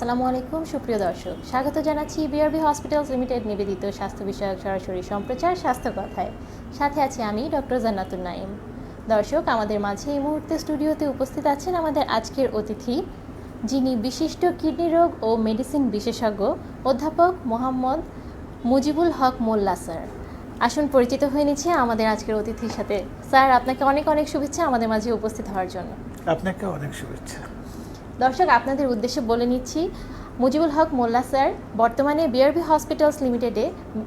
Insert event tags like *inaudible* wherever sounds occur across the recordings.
আসসালামু আলাইকুম, সুপ্রিয় দর্শক। স্বাগত জানাচ্ছি বিআরবি হসপিটালস লিমিটেড নিবেদিত স্বাস্থ্য বিষয়ক সরাসরি সম্প্রচার স্বাস্থ্য কথায়। সাথে আছি আমি ডক্টর জান্নাতুল নাইম দর্শক, আমাদের মাঝে এই মুহূর্তে স্টুডিওতে উপস্থিত আছেন আমাদের আজকের অতিথি, যিনি বিশিষ্ট কিডনি রোগ ও মেডিসিন বিশেষজ্ঞ অধ্যাপক মোহাম্মদ মুজিবুল হক মোল্লা স্যার। আসুন পরিচিত হয়ে নিচ্ছে আমাদের আজকের অতিথির সাথে। স্যার, আপনাকে অনেক অনেক শুভেচ্ছা আমাদের মাঝে উপস্থিত হওয়ার জন্য। আপনাকে অনেক শুভেচ্ছা। দর্শক, আপনাদের উদ্দেশ্যে বলে নিচ্ছি, মুজিবুল হক মোল্লা স্যার বর্তমানে বিআরবি হসপিটালস লিমিটেডে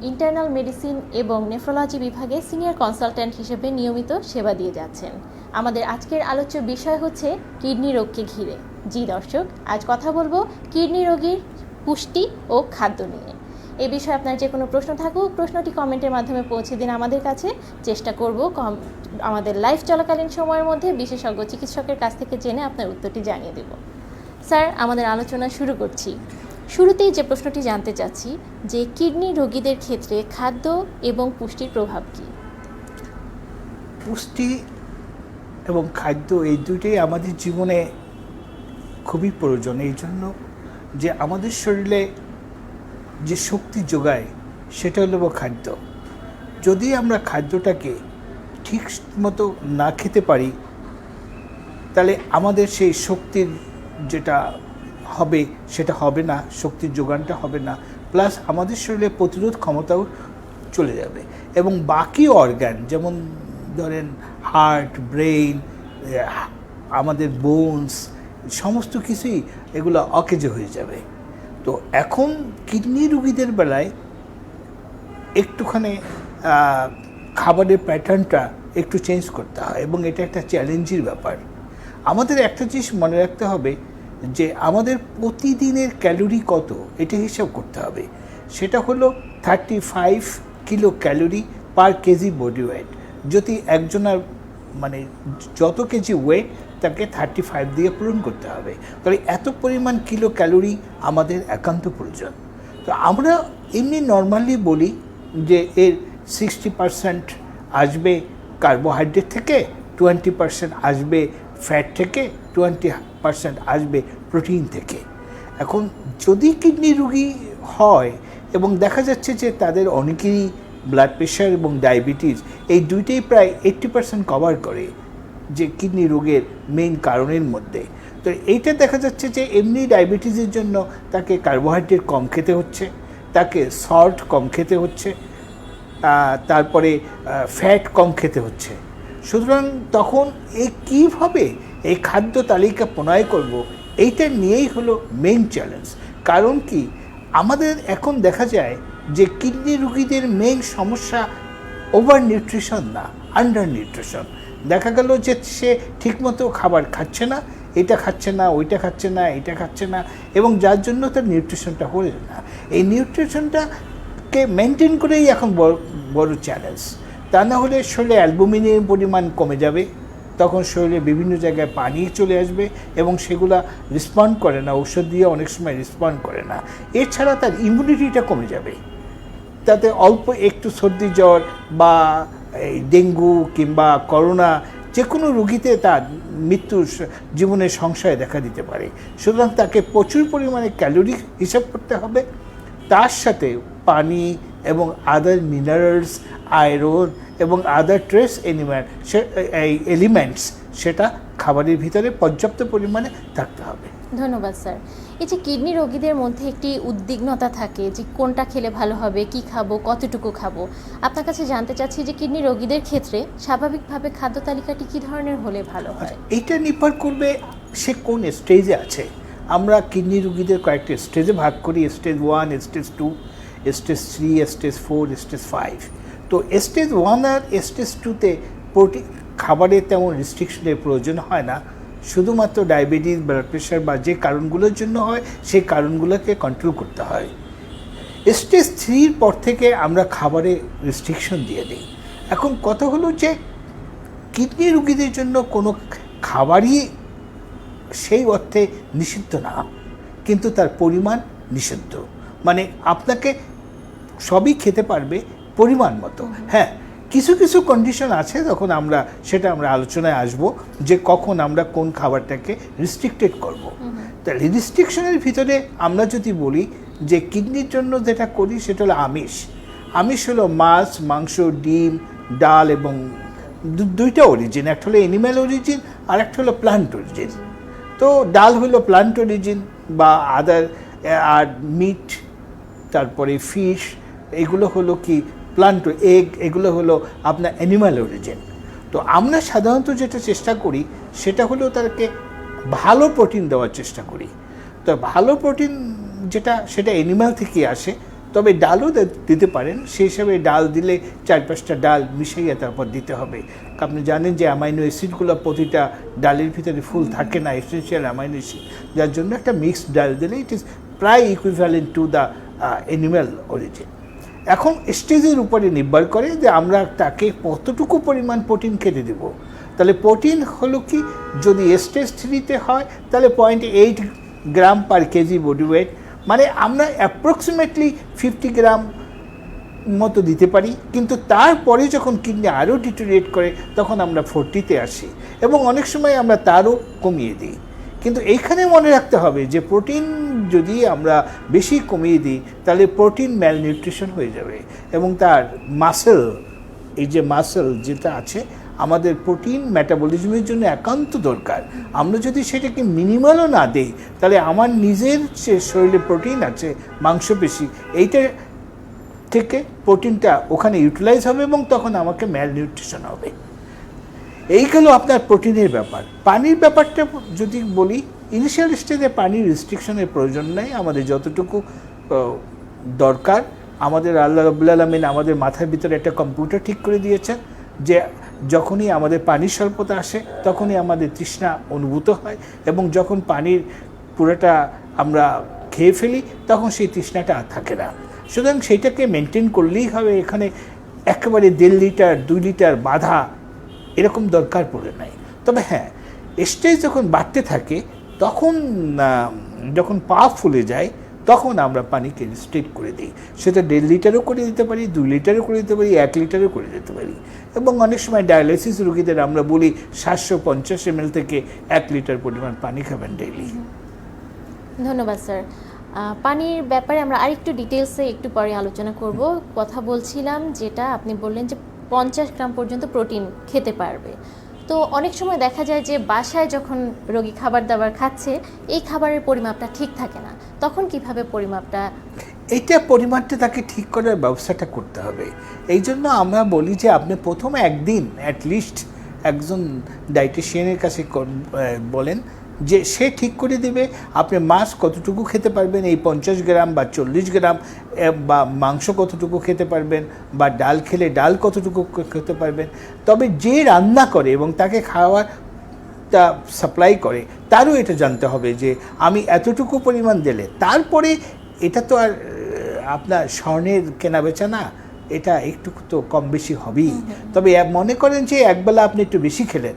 ইন্টারনাল মেডিসিন এবং নেফ্রোলজি বিভাগে সিনিয়র কনসালট্যান্ট হিসেবে নিয়মিত সেবা দিয়ে যাচ্ছেন। আমাদের আজকের আলোচ্য বিষয় হচ্ছে কিডনি রোগকে ঘিরে। জি দর্শক, আজ কথা বলব কিডনি রোগীর পুষ্টি ও খাদ্য নিয়ে। এ বিষয়ে আপনার যে কোনো প্রশ্ন থাকুক, প্রশ্নটি কমেন্টের মাধ্যমে পৌঁছে দিন আমাদের কাছে। চেষ্টা করব কম আমাদের লাইফ চলাকালীন সময়ের মধ্যে বিশেষজ্ঞ চিকিৎসকের কাছ থেকে জেনে আপনার উত্তরটি জানিয়ে দেব। স্যার, আমাদের আলোচনা শুরু করছি। শুরুতেই যে প্রশ্নটি জানতে চাচ্ছি, যে কিডনি রোগীদের ক্ষেত্রে খাদ্য এবং পুষ্টির প্রভাব কী? পুষ্টি এবং খাদ্য এই দুইটাই আমাদের জীবনে খুবই প্রয়োজন। এই জন্য যে আমাদের শরীরে যে শক্তি যোগায়, সেটা হলো খাদ্য। যদি আমরা খাদ্যটাকে ঠিক মতো না খেতে পারি, তাহলে আমাদের সেই শক্তির যেটা হবে, সেটা হবে না, শক্তির যোগানটা হবে না। প্লাস আমাদের শরীরে প্রতিরোধ ক্ষমতাও চলে যাবে। এবং বাকি অর্গান যেমন ধরেন হার্ট ব্রেইন আমাদের বোনস সমস্ত কিছুই এগুলো অকেজে হয়ে যাবে। তো এখন কিডনি রুগীদের বেলায় একটুখানি খাবারের প্যাটার্নটা একটু চেঞ্জ করতে হয় এবং এটা একটা চ্যালেঞ্জের ব্যাপার। আমাদের একটা জিনিস মনে রাখতে হবে যে আমাদের প্রতিদিনের ক্যালোরি কত, এটা হিসাব করতে হবে। সেটা হলো thirty five kilo calorie per kg body weight. যদি একজনের মানে যত কেজি ওয়েট, তাকে থার্টি ফাইভ দিয়ে পূরণ করতে হবে। তাহলে এত পরিমাণ কিলো ক্যালোরি আমাদের একান্ত প্রয়োজন। তো আমরা এমনি নর্মালি বলি যে এর সিক্সটি পারসেন্ট আসবে কার্বোহাইড্রেট থেকে টোয়েন্টি পারসেন্ট আসবে ফ্যাট থেকে টোয়েন্টি পারসেন্ট আসবে প্রোটিন থেকে। এখন যদি কিডনি রুগী হয় এবং দেখা যাচ্ছে যে তাদের অনেকেরই ব্লাড প্রেশার এবং ডায়াবেটিস এই দুইটাই প্রায় এইট্টি পার্সেন্ট কভার করে যে কিডনি রোগের মেইন কারণের মধ্যে। তো এইটা দেখা যাচ্ছে যে এমনি ডায়াবেটিসের জন্য তাকে কার্বোহাইড্রেট কম খেতে হচ্ছে, তাকে সল্ট কম খেতে হচ্ছে তারপরে ফ্যাট কম খেতে হচ্ছে। সুতরাং তখন এই কীভাবে এই খাদ্য তালিকা প্রণয় করব, এইটা নিয়েই হলো মেন চ্যালেঞ্জ কারণ কি? আমাদের এখন দেখা যায় যে কিডনি রুগীদের মেন সমস্যা ওভার নিউট্রিশন না আন্ডার নিউট্রিশন দেখা গেল যে সে ঠিকমতো খাবার খাচ্ছে না, এটা খাচ্ছে না, ওইটা খাচ্ছে না, এটা খাচ্ছে না, এবং যার জন্য তার নিউট্রিশনটা হলো না। এই নিউট্রিশনটাকে মেনটেন করেই এখন বড় বড় চ্যালেঞ্জ তা না হলে শরীরে অ্যালবুমিনের পরিমাণ কমে যাবে। তখন শরীরে বিভিন্ন জায়গায় পানি চলে আসবে এবং সেগুলা রেসপন্ড করে না ওষুধ দিয়ে অনেক সময় রেসপন্ড করে না। এছাড়া তার ইমিউনিটিটা কমে যাবে। তাতে অল্প একটু সর্দি জ্বর বা ডেঙ্গু কিংবা করোনা যে কোনো রুগীতে তার মৃত্যুর জীবনের সংশয় দেখা দিতে পারে। সুতরাং তাকে প্রচুর পরিমাণে ক্যালোরি হিসাব করতে হবে। তার সাথে পানি এবং আদার মিনারেলস আয়রন এবং আদার ট্রেস এনিম্যাল সে এই এলিমেন্টস সেটা খাবারের ভিতরে পর্যাপ্ত পরিমাণে থাকতে হবে। ধন্যবাদ স্যার। এই যে কিডনি রোগীদের মধ্যে একটি উদ্বিগ্নতা থাকে যে কোনটা খেলে ভালো হবে কি খাব কতটুকু খাব আপনার কাছে জানতে চাচ্ছি যে কিডনি রোগীদের ক্ষেত্রে স্বাভাবিকভাবে খাদ্য তালিকাটি কী ধরনের হলে ভালো হয়? এটা নির্ভর করবে সে কোন স্টেজে আছে। আমরা কিডনি রুগীদের কয়েকটি স্টেজে ভাগ করি stage one stage two stage three stage four stage five তো স্টেজ ওয়ান আর স্টেজ টুতে প্রোটিন খাবারের তেমন রেস্ট্রিকশনের প্রয়োজন হয় না। শুধুমাত্র ডায়াবেটিস ব্লাড প্রেশার বা যে কারণগুলোর জন্য হয়, সেই কারণগুলোকে কন্ট্রোল করতে হয়। স্টেজ থ্রির পর থেকে আমরা খাবারে রেস্ট্রিকশন দিয়ে দিই। এখন কথা হলো যে, কিডনি রুগীদের জন্য কোনো খাবারই সেই অর্থে নিষিদ্ধ না, কিন্তু তার পরিমাণ নিষিদ্ধ। মানে আপনাকে সবই খেতে পারবে পরিমাণ মতো। হ্যাঁ কিছু কিছু কন্ডিশন আছে তখন আমরা সেটা আমরা আলোচনায় আসব যে কখন আমরা কোন খাবারটাকে রিস্ট্রিক্টেড করব। তাহলে রিস্ট্রিকশনের ভিতরে আমরা যদি বলি যে কিডনির জন্য যেটা করি সেটা হলো আমিষ। আমিষ হলো মাছ মাংস ডিম ডাল এবং দুইটা অরিজিন একটা হলো এনিম্যাল অরিজিন আর একটা হলো প্লান্ট অরিজিন তো ডাল হলো প্লান্ট অরিজিন বা আদার আর মিট তারপরে ফিশ এগুলো হলো কি? প্লান্ট এগ এগুলো হলো আপনার অ্যানিম্যাল অরিজিন তো আমরা সাধারণত যেটা চেষ্টা করি, সেটা হলো তাকে ভালো প্রোটিন দেওয়ার চেষ্টা করি। তো ভালো প্রোটিন যেটা, সেটা অ্যানিম্যাল থেকে আসে, তবে ডালও দিতে পারেন। সেই হিসাবে ডাল দিলে চার পাঁচটা ডাল মিশাইয়া তারপর দিতে হবে। আপনি জানেন যে অ্যামাইনো অ্যাসিডগুলো প্রতিটা ডালের ভিতরে ফুল থাকে না এসেন্সিয়াল অ্যামাইনো অ্যাসিড যার জন্য একটা মিক্সড ডাল দিলে ইট ইজ প্রায় equivalent to the animal origin এখন স্টেজের উপরে নির্ভর করে যে আমরা তাকে কতটুকু পরিমাণ প্রোটিন খেতে দেব। তাহলে প্রোটিন হলো কি? যদি স্টেজ থ্রিতে হয়, তাহলে point eight gram per kg body weight মানে আমরা অ্যাপ্রক্সিমেটলি ফিফটি গ্রাম মতো দিতে পারি। কিন্তু তারপরে যখন কিডনি আরও ডিটোরিয়েট করে, তখন আমরা ফোরটিতে আসি। এবং অনেক সময় আমরা তারও কমিয়ে দিই। কিন্তু এইখানে মনে রাখতে হবে যে প্রোটিন যদি আমরা বেশি কমিয়ে দিই, তাহলে প্রোটিন ম্যাল নিউট্রিশন হয়ে যাবে এবং তার মাসেল এই যে মাসেল যেটা আছে, আমাদের প্রোটিন মেটাবলিজমের জন্য একান্ত দরকার। আমরা যদি সেটাকে মিনিমালও না দেই, তাহলে আমার নিজের যে শরীরে প্রোটিন আছে, মাংসপেশি, এইটা থেকে প্রোটিনটা ওখানে ইউটিলাইজ হবে এবং তখন আমাকে ম্যাল নিউট্রিশন হবে। এই গেল আপনার প্রোটিনের ব্যাপার। পানির ব্যাপারটা যদি বলি ইনিশিয়াল স্টেজে পানির রেস্ট্রিকশনের প্রয়োজন নেই, আমাদের যতটুকু দরকার। আমাদের আল্লাহ রবুল আলমিন আমাদের মাথার ভিতরে একটা কম্পিউটার ঠিক করে দিয়েছেন যে, যখনই আমাদের পানির স্বল্পতা আসে, তখনই আমাদের তৃষ্ণা অনুভূত হয় এবং যখন পানির পুরোটা আমরা খেয়ে ফেলি, তখন সেই তৃষ্ণাটা আর থাকে না। সুতরাং সেইটাকে মেনটেন করলেই হবে। এখানে একেবারে দেড় লিটার, দুই লিটার বাধা এরকম দরকার পড়ে নাই। তবে হ্যাঁ স্টেজ যখন বাড়তে থাকে, তখন যখন পা ফুলে যায়, তখন আমরা পানিকে রিস্ট্রিক্ট করে দিই। সেটা দেড় লিটারও করে দিতে পারি, দুই লিটারও করে দিতে পারি, এক লিটারও করে দিতে পারি। এবং অনেক সময় ডায়ালিসিস রোগীদের আমরা বলি, সাতশো পঞ্চাশ এম থেকে এক লিটার পরিমাণ পানি খাবেন ডেইলি ধন্যবাদ স্যার পানির ব্যাপারে আমরা আরেকটু ডিটেলসে একটু পরে আলোচনা করব। কথা বলছিলাম যেটা আপনি বললেন যে পঞ্চাশ গ্রাম পর্যন্ত প্রোটিন খেতে পারবে। তো অনেক সময় দেখা যায় যে বাসায় যখন রোগী খাবার দাবার খাচ্ছে, এই খাবারের পরিমাপটা ঠিক থাকে না। তখন কীভাবে পরিমাপটা? এইটা পরিমাণটা তাকে ঠিক করার ব্যবস্থাটা করতে হবে। এই জন্য আমরা বলি যে আপনি প্রথমে একদিন অ্যাটলিস্ট একজন ডাইটিশিয়ানের কাছে বলেন যে সে ঠিক করে দেবে আপনি মাছ কতটুকু খেতে পারবেন এই পঞ্চাশ গ্রাম বা চল্লিশ গ্রাম বা মাংস কতটুকু খেতে পারবেন বা ডাল খেলে ডাল কতটুকু খেতে পারবেন তবে যে রান্না করে এবং তাকে খাওয়ার তা সাপ্লাই করে তারও এটা জানতে হবে যে আমি এতটুকু পরিমাণ দিলে তারপরে এটা তো আর আপনার স্বর্ণের কেনা বেচা না এটা একটু তো কম বেশি হবেই। তবে মনে করেন যে একবেলা আপনি একটু বেশি খেলেন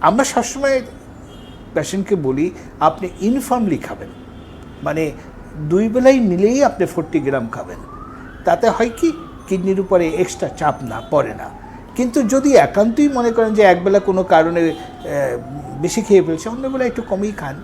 আমরা সবসময় পেশেন্টকে বলি, আপনি ইনফর্মলি খাবেন। মানে দুই বেলাই মিলেই আপনি ফোরটি গ্রাম খাবেন। তাতে হয় কি, কিডনির উপরে এক্সট্রা চাপ না, পড়ে না। কিন্তু যদি একান্তই মনে করেন যে একবেলা কোনো কারণে বেশি খেয়ে ফেলছে অন্যবেলা একটু কমই খান।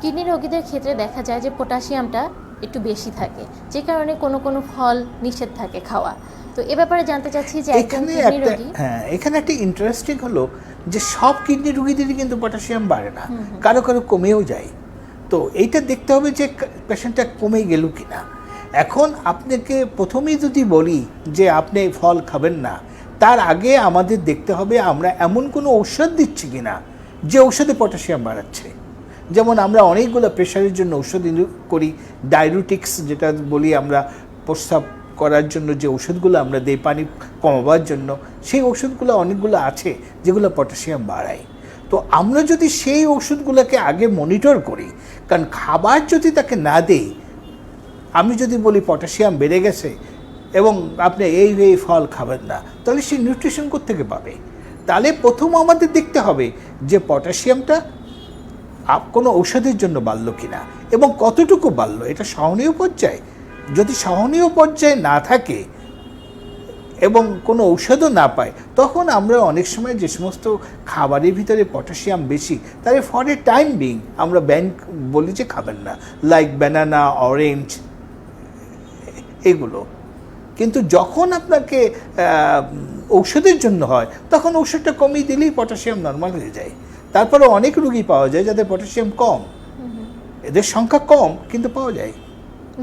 কিডনি রোগীদের ক্ষেত্রে দেখা যায় যে, পটাশিয়ামটা একটু বেশি থাকে। যে কারণে কোনো কোনো ফল নিষেধ থাকে খাওয়া। তো এ ব্যাপারে জানতে চাচ্ছি যে একজন এখানে কিডনি একটা রোগী হ্যাঁ এখানে একটা ইন্টারেস্টিং হলো যে সব কিডনি রুগীদেরই কিন্তু পটাশিয়াম বাড়ে না। কারও কারও কমেও যায়। তো এইটা দেখতে হবে যে পেশেন্টটা কমে গেল কিনা। এখন আপনাকে প্রথমেই যদি বলি যে আপনি ফল খাবেন না তার আগে আমাদের দেখতে হবে আমরা এমন কোনো ঔষধ দিচ্ছি কিনা যে ঔষধে পটাশিয়াম বাড়াচ্ছে। যেমন আমরা অনেকগুলো প্রেশারের জন্য ঔষধ ইনু- করি। ডায়রুটিক্স যেটা বলি আমরা প্রস্রাব করার জন্য যে ওষুধগুলো আমরা দিই পানি কমাবার জন্য, সেই ওষুধগুলো অনেকগুলো আছে যেগুলো পটাশিয়াম বাড়ায়। তো আমরা যদি সেই ওষুধগুলোকে আগে মনিটর করি, কারণ খাবার যদি তাকে না দেই, আমি যদি বলি পটাশিয়াম বেড়ে গেছে এবং আপনি এই এই ফল খাবেন না, তাহলে সে নিউট্রিশন থেকে পাবে? তাহলে প্রথম আমাদের দেখতে হবে যে পটাশিয়ামটা কোনো ঔষধের জন্য বাড়লো কিনা এবং কতটুকু বাড়লো, এটা সহনীয় পর্যায়ে যদি সহনীয় পর্যায়ে না থাকে এবং কোনো ঔষধও না পায় তখন আমরা অনেক সময় যে সমস্ত খাবারের ভিতরে পটাশিয়াম বেশি তাহলে ফর এ টাইম বিং আমরা ব্যান বলি যে খাবেন না। লাইক ব্যানানা অরেঞ্জ এগুলো। কিন্তু যখন আপনাকে ঔষধের জন্য হয় তখন ঔষধটা কমিয়ে দিলেই পটাশিয়াম নর্মাল হয়ে যায়। তারপরে অনেক রুগী পাওয়া যায় যাদের পটাশিয়াম কম। এদের সংখ্যা কম কিন্তু পাওয়া যায়।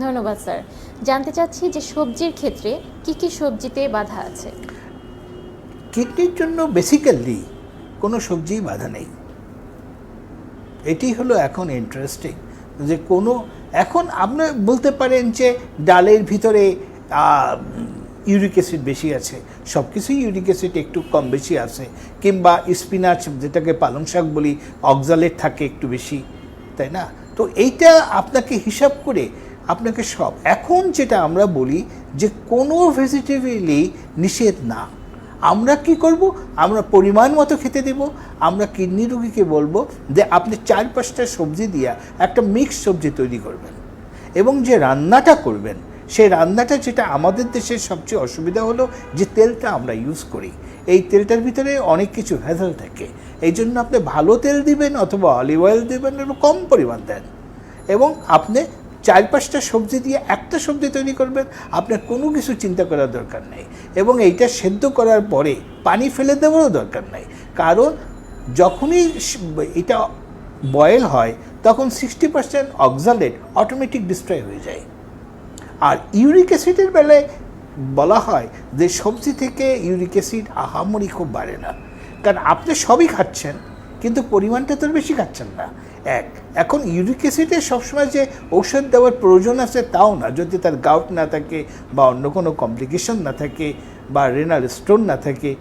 ধন্যবাদ, স্যার। জানতে চাচ্ছি যে সবজির ক্ষেত্রে কি কি সবজিতে বাধা আছে? কিডনির জন্য বেসিক্যালি কোনো সবজিই বাধা নেই। এটি হলো এখন ইন্টারেস্টিং যে কোনো, এখন আপনি বলতে পারেন যে ডালের ভিতরে ইউরিক অ্যাসিড বেশি আছে সব কিছুই ইউরিক অ্যাসিড একটু কম বেশি আছে, কিংবা স্পিনাচ যেটাকে পালং শাক বলি অক্সালেট থাকে একটু বেশি, তাই না? তো এইটা আপনাকে হিসাব করে আপনাকে সব। এখন যেটা আমরা বলি যে কোনো ভেজিটেবলই নিষেধ না। আমরা কি করব? আমরা পরিমাণ মতো খেতে দেব। আমরা কিডনি রোগীকে বলব যে আপনি চার পাঁচটা সবজি দিয়া একটা মিক্স সবজি তৈরি করবেন এবং যে রান্নাটা করবেন, সেই রান্নাটা যেটা আমাদের দেশের সবচেয়ে অসুবিধা হলো যে তেলটা আমরা ইউজ করি। এই তেলটার ভিতরে অনেক কিছু ভেজাল থাকে। এই জন্য আপনি ভালো তেল দিবেন অথবা অলিভ অয়েল দেবেন, একটু কম পরিমাণ দেন। এবং আপনি চার পাঁচটা সবজি দিয়ে একটা সবজি তৈরি করবেন, আপনার কোনো কিছু চিন্তা করার দরকার নেই। এবং এইটা সেদ্ধ করার পরে পানি ফেলে দেওয়ারও দরকার নেই। কারণ যখনই এটা বয়েল হয়, তখন sixty percent oxalate automatic destroy হয়ে যায়। আর ইউরিক অ্যাসিডের বেলায় বলা হয় যে সবজি থেকে ইউরিক অ্যাসিড আহামরি খুব বাড়ে না। কারণ আপনি সবই খাচ্ছেন, কিন্তু পরিমাণটা তো বেশি খাচ্ছেন না। এক। এখন ইউরিক অ্যাসিডের সবসময় যে ঔষধ দেওয়ার প্রয়োজন আছে তাও না। যদি তার গাউট না থাকে বা অন্য কোনো কমপ্লিকেশন না থাকে বা রেনাল স্টোন না থাকে,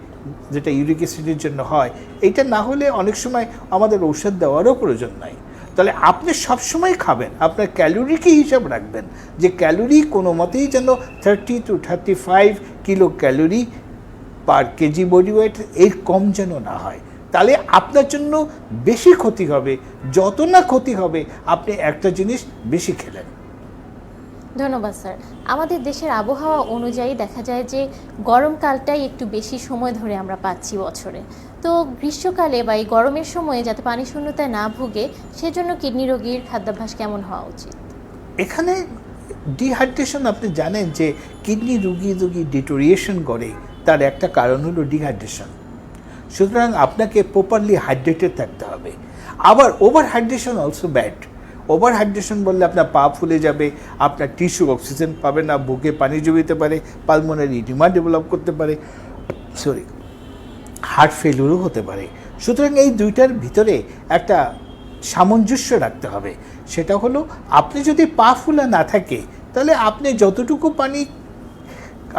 যেটা ইউরিক অ্যাসিডের জন্য হয়, এটা না হলে অনেক সময় আমাদের ঔষধ দেওয়ারও প্রয়োজন নাই। তাহলে আপনি সবসময় খাবেন, আপনার ক্যালোরিকে হিসাব রাখবেন যে ক্যালোরি কোনো মতেই যেন thirty two thirty five kilo calorie per kg body weight এর কম যেন না হয়। তাহলে আপনার জন্য বেশি ক্ষতি হবে। যত না ক্ষতি হবে আপনি একটা জিনিস বেশি খেলেন। ধন্যবাদ স্যার। আমাদের দেশের আবহাওয়া অনুযায়ী দেখা যায় যে গরমকালটাই একটু বেশি সময় ধরে আমরা পাচ্ছি বছরে। তো গ্রীষ্মকালে বা এই গরমের সময়ে যাতে পানি শূন্যতায় না ভুগে সেজন্য কিডনি রোগীর খাদ্যাভ্যাস কেমন হওয়া উচিত? এখানে ডিহাইড্রেশন আপনি জানেন যে কিডনি রুগী রুগী ডিটোরিয়েশন করে তার একটা কারণ হলো ডিহাইড্রেশন সুতরাং আপনাকে প্রপারলি হাইড্রেটেড থাকতে হবে। আবার over hydration also bad over hydration বললে আপনার পা ফুলে যাবে, আপনার টিস্যু অক্সিজেন পাবে না, বুকে পানি জমিতে পারে পালমোনারি ইডিমা ডেভেলপ করতে পারে সরি হার্ট ফেলিউরও হতে পারে। সুতরাং এই দুইটার ভিতরে একটা সামঞ্জস্য রাখতে হবে। সেটা হলো, আপনি যদি পা ফুলা না থাকে, তাহলে আপনি যতটুকু পানি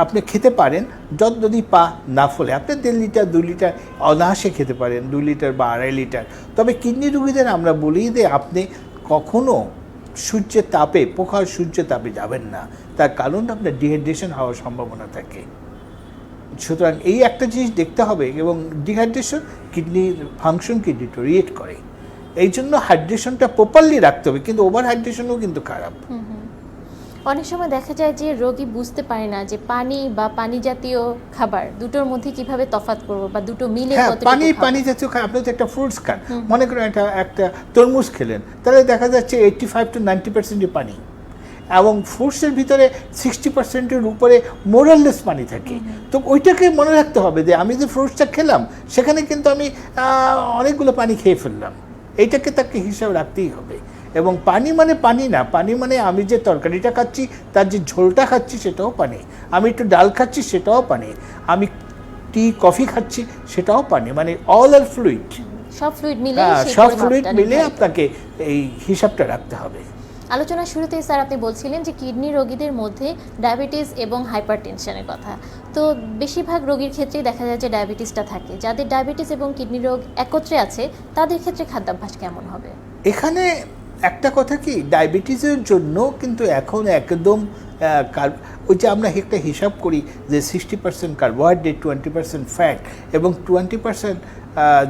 আপনি খেতে পারেন, যত যদি পা না ফলে। আপনি দেড় লিটার, দু লিটার, অনায়াসে খেতে পারেন, দু লিটার বা আড়াই লিটার। তবে কিডনি রুগীদের আমরা বলি যে, আপনি কখনো সূর্যের তাপে পোখার সূর্যের তাপে যাবেন না। তার কারণ আপনার ডিহাইড্রেশন হওয়ার সম্ভাবনা থাকে। সুতরাং এই একটা জিনিস দেখতে হবে এবং ডিহাইড্রেশন কিডনির ফাংশনকে ডিটোরিয়েট করে। এই জন্য হাইড্রেশনটা প্রপারলি রাখতে হবে, কিন্তু ওভার হাইড্রেশনও কিন্তু খারাপ। অনেক সময় দেখা যায় যে রোগী বুঝতে পারে না যে পানি বা পানি জাতীয় খাবার দুটোর মধ্যে কীভাবে তফাৎ করব বা দুটো মিলে হ্যাঁ পানি পানি জাতীয় খাবার আপনি তো একটা ফ্রুটস খান মনে করেন একটা একটা তরমুজ খেলেন তাহলে দেখা যাচ্ছে এইটটি ফাইভ টু নাইনটি পার্সেন্টই পানি। এবং ফ্রুটসের ভিতরে সিক্সটি পার্সেন্টের উপরে মোরাললেস পানি থাকে। তো ওইটাকে মনে রাখতে হবে যে আমি যে ফ্রুটসটা খেলাম সেখানে কিন্তু আমি অনেকগুলো পানি খেয়ে ফেললাম। এইটাকে তাকে হিসাব রাখতেই হবে। এবং পানি মানে পানি না পানি মানে আমি যে তরকারিটা খাচ্ছি তার যে ঝোলটা খাচ্ছি সেটাও পানি। আমি একটু ডাল খাচ্ছি সেটাও পানি। আমি টি কফি খাচ্ছি সেটাও পানি। মানে অল আর ফ্লুইড সব ফ্লুইড মিলে হ্যাঁ সব পরিমাপটা ফ্লুইড মিলে আপনাকে এই হিসাবটা রাখতে হবে। আলোচনার শুরুতেই স্যার আপনি বলছিলেন যে কিডনি রোগীদের মধ্যে ডায়াবেটিস এবং হাইপারটেনশনের কথা। তো বেশিরভাগ রোগীর ক্ষেত্রেই দেখা যায় যে ডায়াবেটিসটা থাকে। যাদের ডায়াবেটিস এবং কিডনি রোগ একত্রে আছে তাদের ক্ষেত্রে খাদ্যাভ্যাস কেমন হবে? এখানে একটা কথা কি, ডায়াবেটিসের জন্য কিন্তু এখন একদম ওই যে আমরা একটা হিসাব করি যে sixty percent carbohydrate twenty percent fat এবং টোয়েন্টি পার্সেন্ট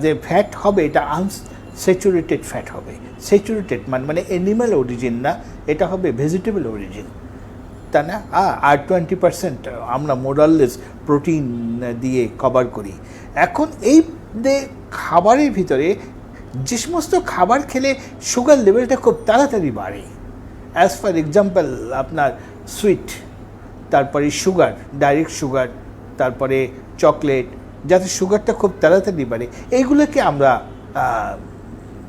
যে ফ্যাট হবে এটা আনস্যাচুরেটেড ফ্যাট হবে। স্যাচুরেটেড মানে মানে অ্যানিম্যাল অরিজিন না, এটা হবে ভেজিটেবল অরিজিন তা না? আর টোয়েন্টি পার্সেন্ট আমরা মোরাললেস প্রোটিন দিয়ে কভার করি। এখন এই খাবারের ভিতরে যে সমস্ত খাবার খেলে সুগার লেভেলটা খুব তাড়াতাড়ি বাড়ে। অ্যাজ ফর এক্সাম্পল আপনার সুইট তারপরে সুগার ডাইরেক্ট সুগার তারপরে চকলেট যাতে সুগারটা খুব তাড়াতাড়ি বাড়ে, এইগুলোকে আমরা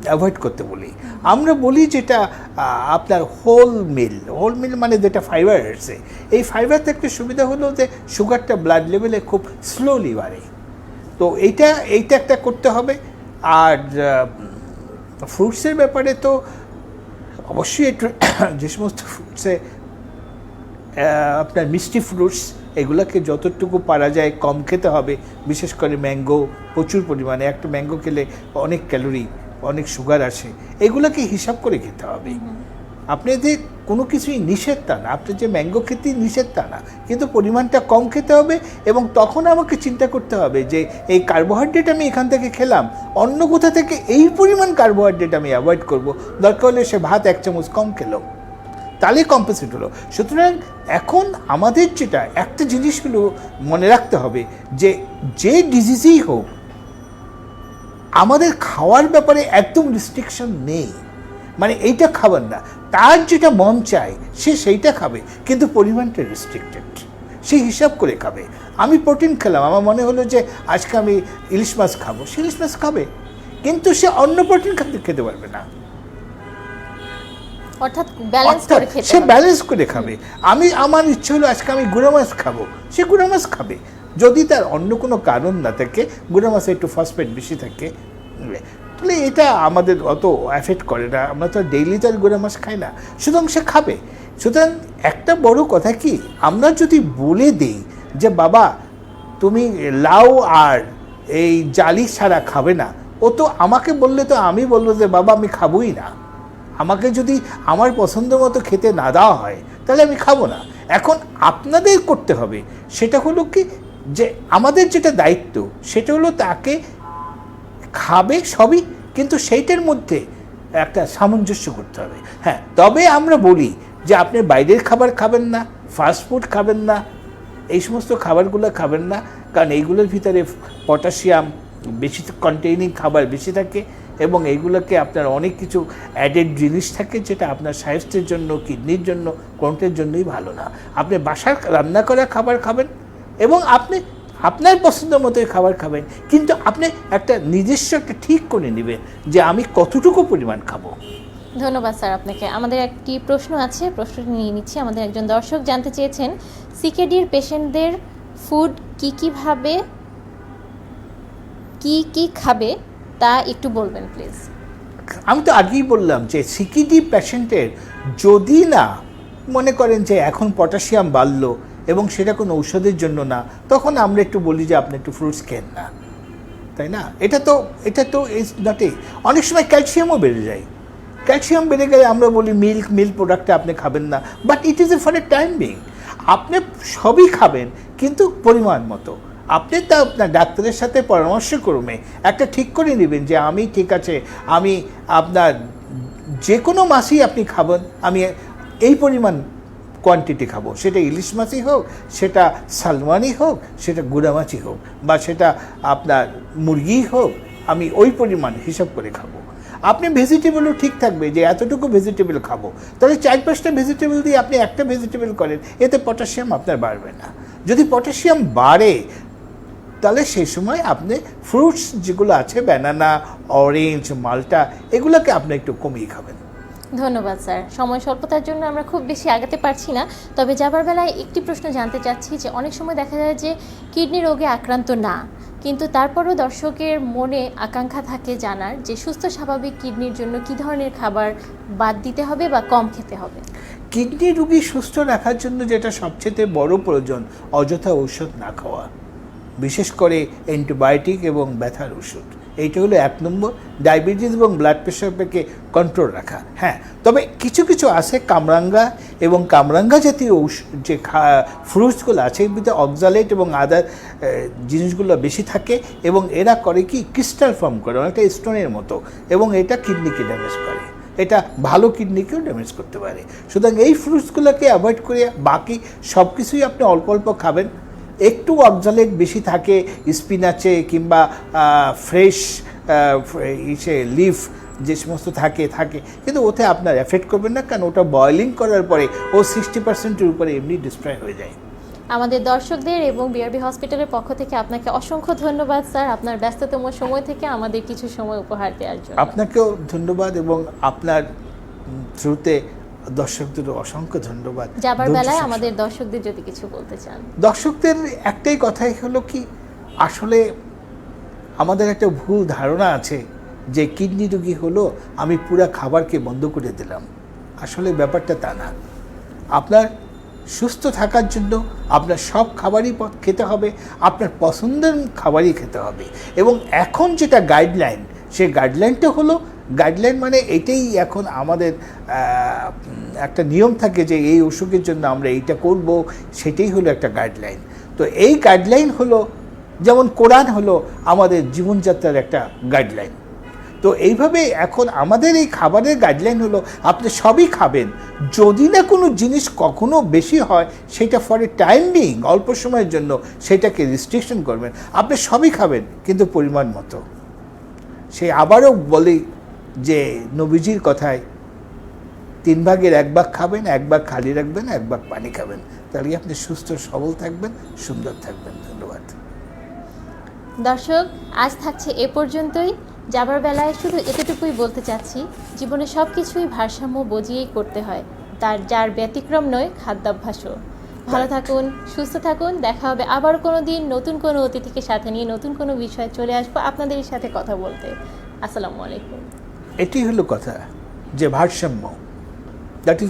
অ্যাভয়েড করতে বলি। আমরা বলি যেটা আপনার হোল মিল হোল মিল মানে যেটা ফাইবার আছে, এই ফাইবার থাকলে সুবিধা হলো যে সুগারটা ব্লাড লেভেলে খুব স্লোলি বাড়ে। তো এইটা এইটা একটা করতে হবে। আর ফ্রুটসের ব্যাপারে তো অবশ্যই একটু *coughs* যে সমস্ত ফ্রুটসে আপনার মিষ্টি ফ্রুটস এগুলোকে যতটুকু পারা যায় কম খেতে হবে। বিশেষ করে ম্যাঙ্গো প্রচুর পরিমাণে। একটা ম্যাঙ্গো খেলে অনেক ক্যালোরি অনেক সুগার আসে। এগুলোকে হিসাব করে খেতে হবে। আপনি যে কোনো কিছুই নিষেধ তা না, আপনি যে ম্যাঙ্গো খেতেই নিষেধ তা না, কিন্তু পরিমাণটা কম খেতে হবে এবং তখন আমাকে চিন্তা করতে হবে যে এই কার্বোহাইড্রেট আমি এখান থেকে খেলাম, অন্য কোথা থেকে এই পরিমাণ কার্বোহাইড্রেট আমি অ্যাভয়েড করব? দরকার হলে সে ভাত এক চামচ কম খেলো তাহলে কম্পেসেট হলো। সুতরাং এখন আমাদের যেটা, একটা জিনিসগুলো মনে রাখতে হবে যে যে ডিজিজেই হোক, আমাদের খাওয়ার ব্যাপারে একদম রিস্ট্রিকশন নেই। মানে এইটা খাবার না তার যেটা মন চায় সে সেইটা খাবে কিন্তু পরিমাণটা রেস্ট্রিক্টেড সে হিসাব করে খাবে। আমি প্রোটিন খেলাম আমার মনে হলো যে আজকে আমি ইলিশ মাছ খাব সে ইলিশ মাছ খাবে কিন্তু সে অন্য প্রোটিন খেতে খেতে পারবে না। অর্থাৎ ব্যালেন্স করে খেতে সে ব্যালেন্স করে খাবে। আমি আমার ইচ্ছে হলো আজকে আমি গুঁড়ো মাছ খাব সে গুঁড়ো মাছ খাবে। যদি তার অন্য কোনো কারণ না থাকে গুঁড়ো মাছে একটু ফসফেট বেশি থাকে তাহলে এটা আমাদের অত অ্যাফেক্ট করে না। আমরা তো ডেইলি তো আর গুঁড়ো মাছ খাই না, সুতরাং সে খাবে। সুতরাং একটা বড় কথা কি, আমরা যদি বলে দিই যে, বাবা, তুমি লাউ আর এই জালি ছাড়া খাবে না। ও তো আমাকে বললে তো আমি বলব যে, বাবা, আমি খাবোই না। আমাকে যদি আমার পছন্দ মতো খেতে না দেওয়া হয়, তাহলে আমি খাব না। এখন আপনাদের করতে হবে। সেটা হলো কি, যে আমাদের যেটা দায়িত্ব, সেটা হলো তাকে খাবে সবই, কিন্তু সেইটার মধ্যে একটা সামঞ্জস্য করতে হবে। হ্যাঁ তবে আমরা বলি যে আপনি বাইরের খাবার খাবেন না ফাস্ট ফুড খাবেন না, এই সমস্ত খাবারগুলো খাবেন না, কারণ এইগুলোর ভিতরে পটাশিয়াম বেশি কন্টেইনিং খাবার বেশি থাকে এবং এইগুলোকে আপনার অনেক কিছু অ্যাডেড জিনিস থাকে যেটা আপনার স্বাস্থ্যের জন্য, কিডনির জন্য, কোনটার জন্যই ভালো না। আপনি বাসার রান্না করা খাবার খাবেন এবং আপনি আপনার পছন্দ মতোই খাবার খাবেন কিন্তু আপনি একটা নিজস্ব একটা ঠিক করে নেবেন যে আমি কতটুকু পরিমাণ খাব। ধন্যবাদ স্যার আপনাকে। আমাদের একটি প্রশ্ন আছে প্রশ্নটি নিয়ে নিচ্ছি। আমাদের একজন দর্শক জানতে চেয়েছেন সিকেডির পেশেন্টদের ফুড কি কীভাবে কি কি খাবে তা একটু বলবেন প্লিজ আমি তো আগেই বললাম যে সিকিডি পেশেন্টের যদি না মনে করেন যে এখন পটাশিয়াম বাড়লো এবং সেটা কোনো ঔষধের জন্য না। তখন আমরা একটু বলি যে, আপনি একটু ফ্রুটস খেন না তাই না? এটা তো এটা তো ইজ নট এ অনেক সময় ক্যালসিয়ামও বেড়ে যায়। ক্যালসিয়াম বেড়ে গেলে আমরা বলি, মিল্ক মিল্ক প্রোডাক্টটা আপনি খাবেন না। But it is a for a time being আপনি সবই খাবেন, কিন্তু পরিমাণ মতো। আপনি তা আপনার ডাক্তারের সাথে পরামর্শ করবে একটা ঠিক করে নেবেন যে, আমি ঠিক আছে, আমি আপনার যে কোনো মাসেই আপনি খাবেন, আমি এই পরিমাণ কোয়ান্টিটি খাব। সেটা ইলিশ মাছই হোক, সেটা সালমানই হোক, সেটা গুঁড়া মাছই হোক, বা সেটা আপনার মুরগিই হোক, আমি ওই পরিমাণ হিসাব করে খাব। আপনি ভেজিটেবলও ঠিক থাকবে যে এতটুকু ভেজিটেবল খাব। তাহলে চার পাঁচটা ভেজিটেবল দিয়ে আপনি একটা ভেজিটেবল করেন, এতে পটাশিয়াম আপনার বাড়বে না। যদি পটাশিয়াম বাড়ে, তাহলে সেই সময় আপনি ফ্রুটস যেগুলো আছে ব্যানানা অরেঞ্জ মালটা এগুলোকে আপনি একটু কমিয়ে খাবেন। ধন্যবাদ, স্যার। সময় স্বল্পতার জন্য আমরা খুব বেশি আগাতে পারছি না, তবে যাবার বেলায় একটি প্রশ্ন জানতে চাচ্ছি যে, অনেক সময় দেখা যায় যে, কিডনি রোগে আক্রান্ত না, কিন্তু তারপরও দর্শকের মনে আকাঙ্ক্ষা থাকে জানার যে, সুস্থ স্বাভাবিক কিডনির জন্য কী ধরনের খাবার বাদ দিতে হবে বা কম খেতে হবে? কিডনি রুগী সুস্থ রাখার জন্য যেটা সবচেয়ে বড় প্রয়োজন, অযথা ঔষধ না খাওয়া। বিশেষ করে অ্যান্টিবায়োটিক এবং ব্যথার ওষুধ। এইটা হলো এক নম্বর, ডায়াবেটিস এবং ব্লাড প্রেশারকে কন্ট্রোল রাখা। হ্যাঁ তবে কিছু কিছু আছে কামরাঙ্গা এবং কামরাঙ্গা জাতীয় যে ফ্রুটসগুলো আছে, এর ভিতরে অক্সালেট এবং আদার জিনিসগুলো বেশি থাকে এবং এরা করে কি? ক্রিস্টাল ফর্ম করে, অনেকটা স্টোনের মতো এবং এটা কিডনিকে ড্যামেজ করে। এটা ভালো কিডনিকেও ড্যামেজ করতে পারে। সুতরাং এই ফ্রুটসগুলোকে অ্যাভয়েড করে বাকি সব কিছুই আপনি অল্প অল্প খাবেন। একটু অক্সালেট বেশি থাকে স্পিনাচে কিংবা ফ্রেশ ইসে লিফ যে সমস্ত থাকে থাকে। কিন্তু ওতে আপনার এফেক্ট করবেন না কারণ ওটা বয়লিং করার পরে ও সিক্সটি পার্সেন্টের উপরে এমনি ডিস্ট্রয় হয়ে যায়। আমাদের দর্শকদের এবং বিআরবি হসপিটালের পক্ষ থেকে আপনাকে অসংখ্য ধন্যবাদ স্যার। আপনার ব্যস্ততম সময় থেকে আমাদের কিছু সময় উপহার দেওয়ার জন্য। আপনাকেও ধন্যবাদ এবং আপনার থ্রুতে দর্শকদেরও অসংখ্য ধন্যবাদ। যাবার বেলায় আমাদের দর্শকদের যদি কিছু বলতে চান। দর্শকদের একটাই কথাই হলো কি আসলে আমাদের একটা ভুল ধারণা আছে যে কিডনি রোগী হলো আমি পুরা খাবারকে বন্ধ করে দিলাম। আসলে ব্যাপারটা তা না। আপনার সুস্থ থাকার জন্য আপনার সব খাবারই খেতে হবে আপনার পছন্দের খাবারই খেতে হবে। এবং এখন যেটা গাইডলাইন সেই গাইডলাইনটা হলো গাইডলাইন মানে এটাই এখন আমাদের একটা নিয়ম থাকে যে এই অসুখের জন্য আমরা এইটা করব, সেটাই হলো একটা গাইডলাইন তো এই গাইডলাইন হলো, যেমন কোরআন হলো আমাদের জীবনযাত্রার একটা গাইডলাইন তো এইভাবে এখন আমাদের এই খাবারের গাইডলাইন হলো, আপনি সবই খাবেন। যদি না কোনো জিনিস কখনো বেশি হয়, সেটা ফর এ টাইম বিং অল্প সময়ের জন্য সেটাকে রিস্ট্রিকশন করবেন। আপনি সবই খাবেন, কিন্তু পরিমাণ মতো। সে আবারও বলি যে নবীজির কথায় তিন ভাগের এক ভাগ খাবেন এক ভাগ খালি রাখবেন এক ভাগ পানি খাবেন। তাহলে আপনি সুস্থ সবল থাকবেন সুন্দর থাকবেন। ধন্যবাদ। দর্শক আজ থাকছে এ পর্যন্তই। যাবার বেলায় শুধু এতটুকুই বলতে চাচ্ছি জীবনে সব কিছুই ভারসাম্য বজিয়েই করতে হয় তার যার ব্যতিক্রম নয় খাদ্যাভ্যাসও। ভালো থাকুন সুস্থ থাকুন দেখা হবে আবার কোনো দিন নতুন কোনো অতিথিকে সাথে নিয়ে নতুন কোনো বিষয়ে চলে আসব আপনাদের সাথে কথা বলতে। আসসালামু আলাইকুম। এটি হলো কথা যে ভারসাম্য। That is